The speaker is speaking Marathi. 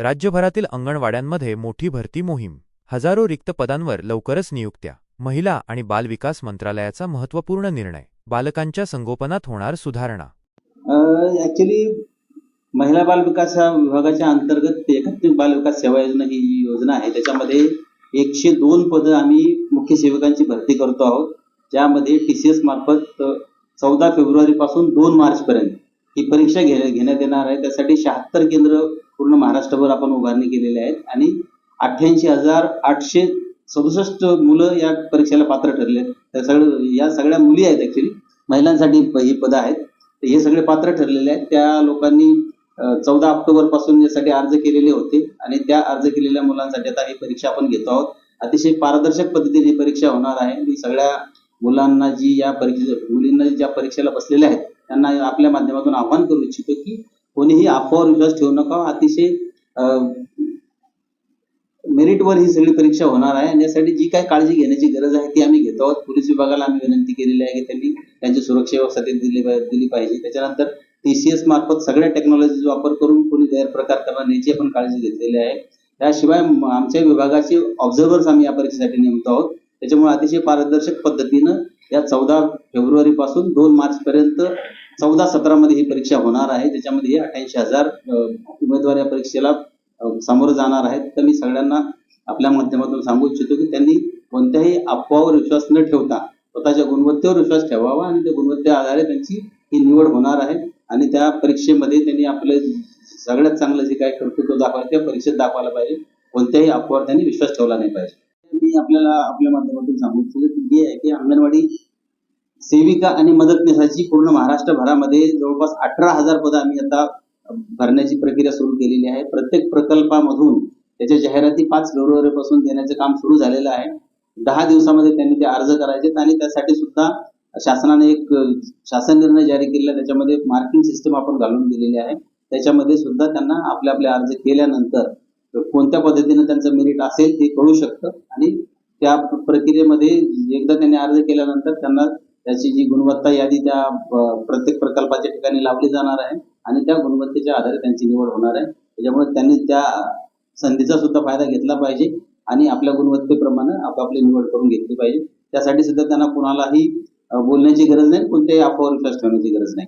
राज्यभरातील अंगणवाड्यांमध्ये मोठी भरती मोहीम. हजारो रिक्त पदांवर लवकरच नियुक्त्या. महिला आणि बालविकास मंत्रालयाचा महत्त्वपूर्ण निर्णय. बालकांच्या संगोपनात होणार सुधारणा. ॲक्च्युली महिला बालविकास विभागाच्या अंतर्गत एकात्मिक बालविकास सेवा योजना ही योजना आहे. त्याच्यामध्ये एकशे दोन पदं आम्ही मुख्य सेवकांची भरती करतो आहोत. ज्यामध्ये टी सी एस मार्फत चौदा फेब्रुवारी पासून दोन मार्चपर्यंत ही परीक्षा घे घेण्यात येणार आहे. त्यासाठी शहात्तर केंद्र पूर्ण महाराष्ट्रभर आपण उभारणी केलेल्या आहेत. आणि अठ्ठ्याऐंशी हजार आठशे सदुसष्ट मुलं या परीक्षेला पात्र ठरले आहेत. त्या सगळं या सगळ्या मुली आहेत ॲक्च्युली महिलांसाठी प- ही पदं आहेत. हे सगळे पात्र ठरलेले आहेत. त्या लोकांनी चौदा ऑक्टोबरपासून यासाठी अर्ज केलेले होते. आणि त्या अर्ज केलेल्या मुलांसाठी आता ही परीक्षा आपण घेतो आहोत. अतिशय पारदर्शक पद्धतीने ही परीक्षा होणार आहे. मी सगळ्या मुलांना जी या परीक्षे मुलींना ज्या परीक्षेला बसलेल्या आहेत त्यांना आपल्या माध्यमातून आव्हान करू इच्छितो की कोणीही अफवावर विश्वास ठेवू नका. अतिशय मेरिटवर ही सगळी परीक्षा होणार आहे. आणि यासाठी जी काय काळजी घेण्याची गरज आहे ती आम्ही घेतो आहोत. पोलीस विभागाला आम्ही विनंती केलेली आहे की त्यांनी त्यांची सुरक्षेसाठी दिली दिली पाहिजे. त्याच्यानंतर टी सी एस मार्फत सगळ्या टेक्नॉलॉजीचा वापर करून कोणी गैरप्रकार करणार याची आपण काळजी घेतलेली आहे. त्याशिवाय आमच्या विभागाचे ऑब्झर्वर्स आम्ही या परीक्षेसाठी नेमतो आहोत. त्याच्यामुळे अतिशय पारदर्शक पद्धतीनं या चौदा फेब्रुवारी पासून दोन मार्च पर्यंत चौदा सतरामध्ये ही परीक्षा होणार आहे. त्याच्यामध्ये अठ्ठ्याऐंशी हजार उमेदवार या परीक्षेला सामोरं जाणार आहेत. तर मी सगळ्यांना आपल्या माध्यमातून सांगू इच्छितो की त्यांनी कोणत्याही अफवावर विश्वास न ठेवता स्वतःच्या गुणवत्तेवर विश्वास ठेवावा आणि त्या गुणवत्ते आधारे त्यांची ही निवड होणार आहे. आणि त्या परीक्षेमध्ये त्यांनी आपले सगळ्यात चांगलं जे काही कर्तृत्व दाखवायचं त्या परीक्षेत दाखवायला पाहिजे. कोणत्याही अफवावर त्यांनी विश्वास ठेवला नाही पाहिजे. मी आपल्याला आपल्या माध्यमातून सांगू इच्छितो की हे आहे की अंगणवाडी सेविका आणि मदतनीसाची पूर्ण महाराष्ट्रभरामध्ये जवळपास अठरा हजार पदं आम्ही आता भरण्याची प्रक्रिया सुरू केलेली आहे. प्रत्येक प्रकल्पामधून त्याच्या जाहिराती पाच फेब्रुवारीपासून देण्याचं काम सुरू झालेलं आहे. दहा दिवसामध्ये त्यांनी ते अर्ज करायचे आणि त्यासाठी सुद्धा शासनाने एक शासन निर्णय जारी केलेला त्याच्यामध्ये मार्किंग सिस्टम आपण घालून दिलेली आहे. त्याच्यामध्ये सुद्धा त्यांना आपले आपले अर्ज केल्यानंतर कोणत्या पद्धतीने त्यांचं मेरिट असेल ते कळू शकतं आणि त्या प्रक्रियेमध्ये एकदा त्यांनी अर्ज केल्यानंतर त्यांना त्याची जी गुणवत्ता यादी त्या प्रत्येक प्रकल्पाच्या ठिकाणी लावली जाणार आहे आणि त्या गुणवत्तेच्या आधारे त्यांची निवड होणार आहे. त्याच्यामुळे त्यांनी त्या संधीचा सुद्धा फायदा घेतला पाहिजे आणि आपल्या गुणवत्तेप्रमाणे आपापली निवड करून घेतली पाहिजे. त्यासाठी सुद्धा त्यांना कुणालाही बोलण्याची गरज नाही कोणत्याही अफवावर विश्वास ठेवण्याची गरज नाही.